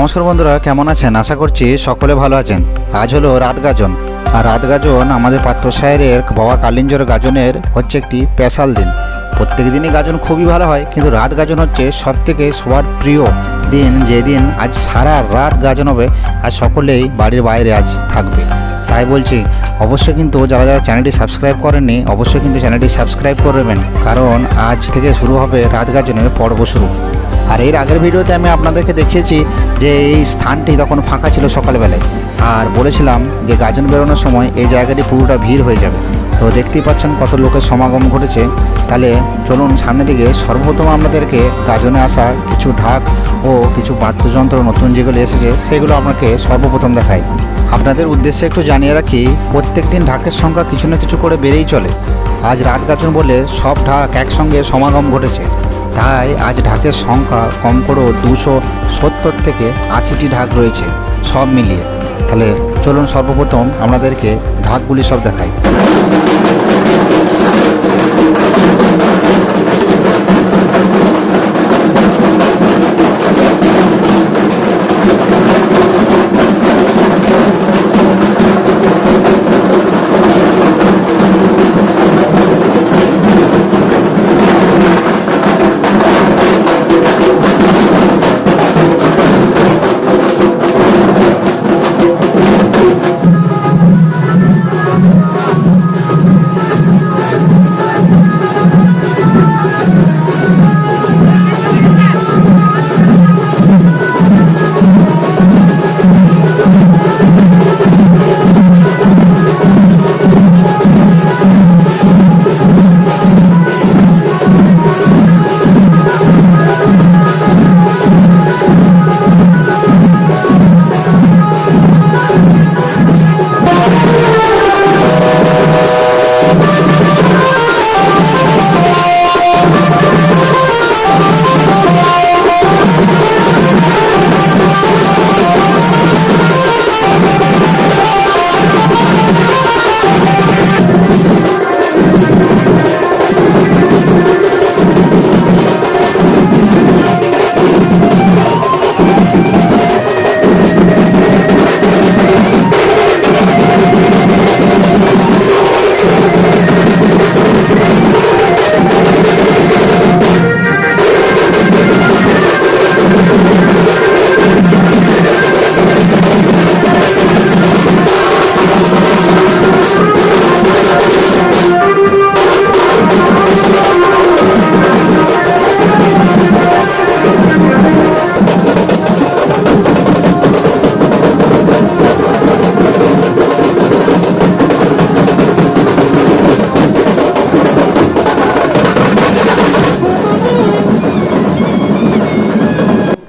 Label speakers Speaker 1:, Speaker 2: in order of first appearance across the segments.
Speaker 1: নমস্কার বন্ধুরা, কেমন আছেন? আশা করছি সকলে ভালো আছেন। আজ হলো রাত গাজন। আর রাত গাজন আমাদের পাত্র সাহেবের বাবা কালিঞ্জর গাজনের হচ্ছে একটি স্পেশাল দিন। প্রত্যেক দিনই গাজন খুবই ভালো হয়, কিন্তু রাত গাজন হচ্ছে সব থেকে সবার প্রিয় দিন, যেদিন আজ সারা রাত গাজন হবে আর সকলেই বাড়ির বাইরে আজ থাকবে। তাই বলছি, অবশ্যই কিন্তু যারা যারা চ্যানেলটি সাবস্ক্রাইব করেননি, অবশ্যই কিন্তু চ্যানেলটি সাবস্ক্রাইব করবেন কারণ আজ থেকে শুরু হবে রাত গাজনের পর্ব শুরু। আর এর আগের ভিডিওতে আমি আপনাদেরকে দেখিয়েছি যে এই স্থানটি তখন ফাঁকা ছিল সকালবেলায়। আর বলেছিলাম যে গাজন বেরোনোর সময় এই জায়গাটি পুরোটা ভিড় হয়ে যাবে। তো দেখতেই পাচ্ছেন কত লোকের সমাগম ঘটেছে। তাহলে চলুন সামনের দিকে সর্বপ্রথম আপনাদেরকে গাজনে আসা কিছু ঢাক ও কিছু বাদ্যযন্ত্র, নতুন যেগুলো এসেছে, সেগুলো আপনাকে সর্বপ্রথম দেখাই। আপনাদের উদ্দেশ্যে একটু জানিয়ে রাখি প্রত্যেক দিন ঢাকের সংখ্যা কিছু না কিছু করে বেড়েই চলে। আজ রাত গাজন বলে সব ঢাক একসঙ্গে সমাগম ঘটেছে। তাই আজ ঢাকের সংখ্যা কম করেও দুশো সত্তর থেকে আশিটি ঢাক রয়েছে, সব মিলিয়ে। তাহলে চলুন সর্বপ্রথম আমাদেরকে ঢাকগুলি সব দেখাই।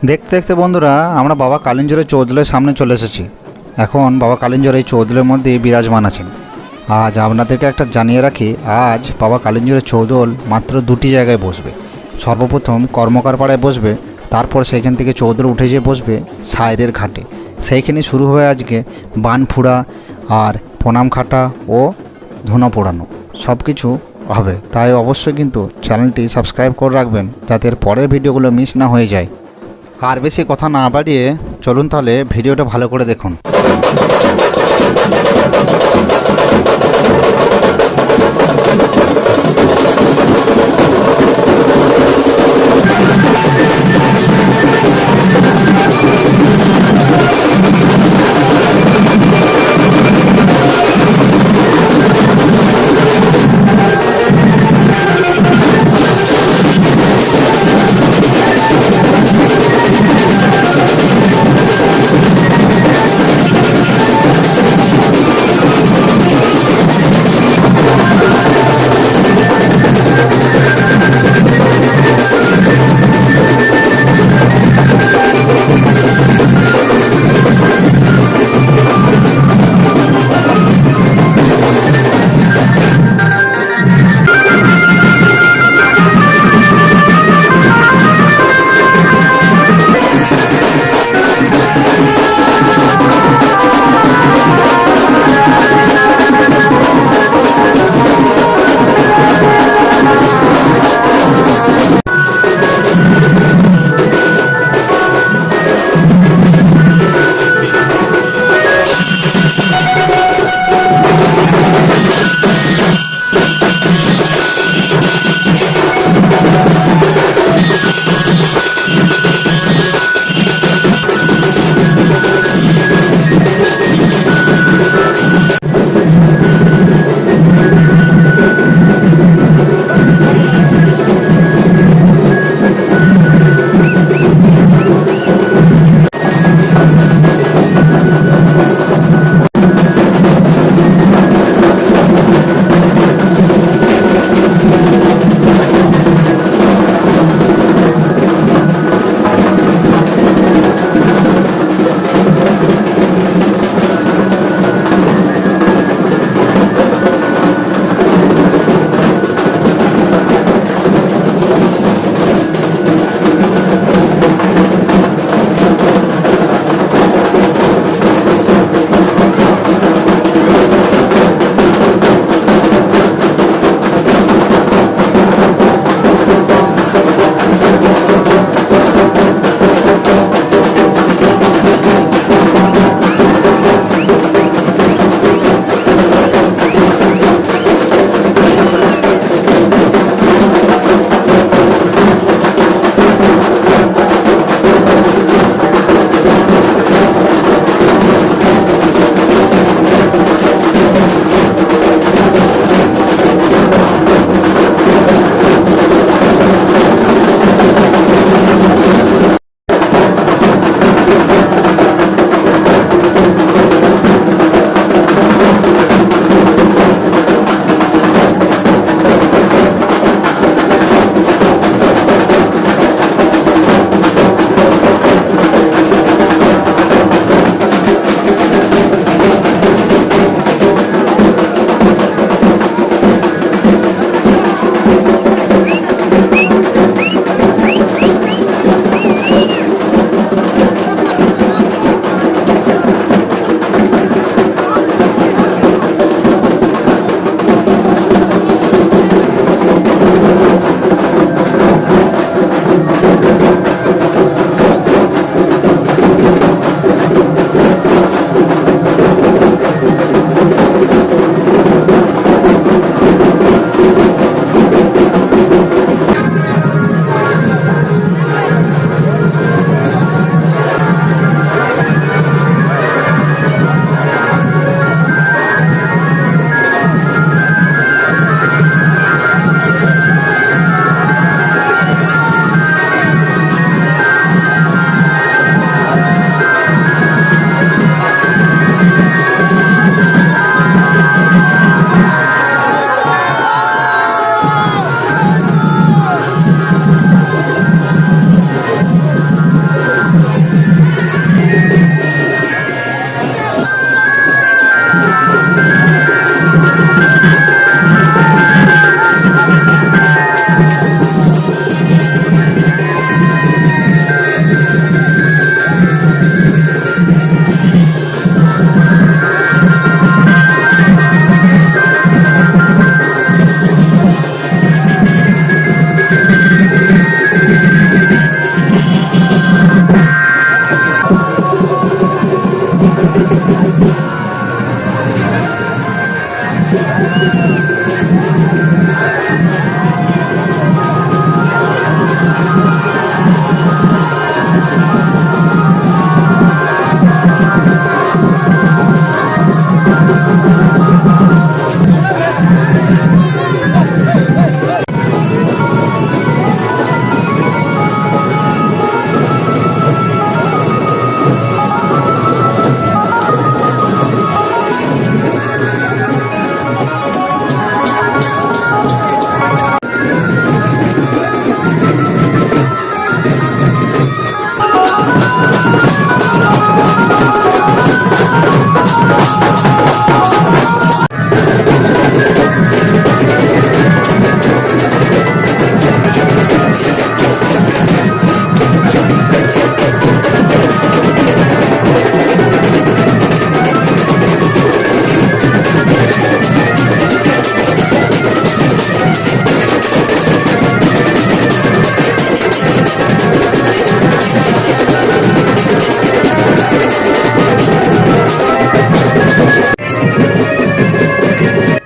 Speaker 1: দেখতে দেখতে বন্ধুরা, আমরা বাবা কালিঞ্জরের চৌদলের সামনে চলে এসেছি। এখন বাবা কালিঞ্জর এই চৌদলের মধ্যে বিরাজমান আছেন। আজ আপনাদেরকে একটা জানিয়ে রাখি, আজ বাবা কালিঞ্জরের চৌদল মাত্র দুটি জায়গায় বসবে। সর্বপ্রথম কর্মকার পাড়ায় বসবে, তারপর সেখান থেকে চৌদল উঠে যেয়ে বসবে সাইরের ঘাটে। সেইখানে শুরু হবে আজকে বান ফুড়া আর প্রণাম খাটা ও ধুনো পোড়ানো। সব কিছু হবে। তাই অবশ্যই কিন্তু চ্যানেলটি সাবস্ক্রাইব করে রাখবেন, যাতে পরের ভিডিওগুলো মিস না হয়ে যায়। আর বেশি কথা না বাড়িয়ে চলুন তাহলে ভিডিওটা ভালো করে দেখুন।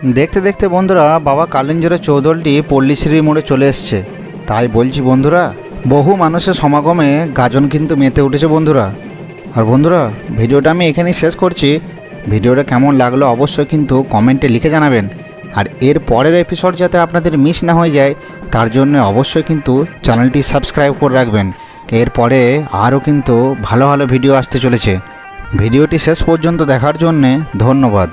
Speaker 1: দেখতে দেখতে বন্ধুরা, বাবা কালিঞ্জরের চৌদলটি পল্লীশ্রী মোড়ে চলে এসছে। তাই বলছি বন্ধুরা, বহু মানুষের সমাগমে গাজন কিন্তু মেতে উঠেছে বন্ধুরা। আর বন্ধুরা, ভিডিওটা আমি এখানেই শেষ করছি। ভিডিওটা কেমন লাগল অবশ্যই কিন্তু কমেন্টে লিখে জানাবেন। আর এর পরের এপিসোড যাতে আপনাদের মিস না হয়ে যায়, তার জন্য অবশ্যই কিন্তু চ্যানেলটি সাবস্ক্রাইব করে রাখবেন। এরপরে আরও কিন্তু ভালো ভালো ভিডিও আসতে চলেছে। ভিডিওটি শেষ পর্যন্ত দেখার জন্যে ধন্যবাদ।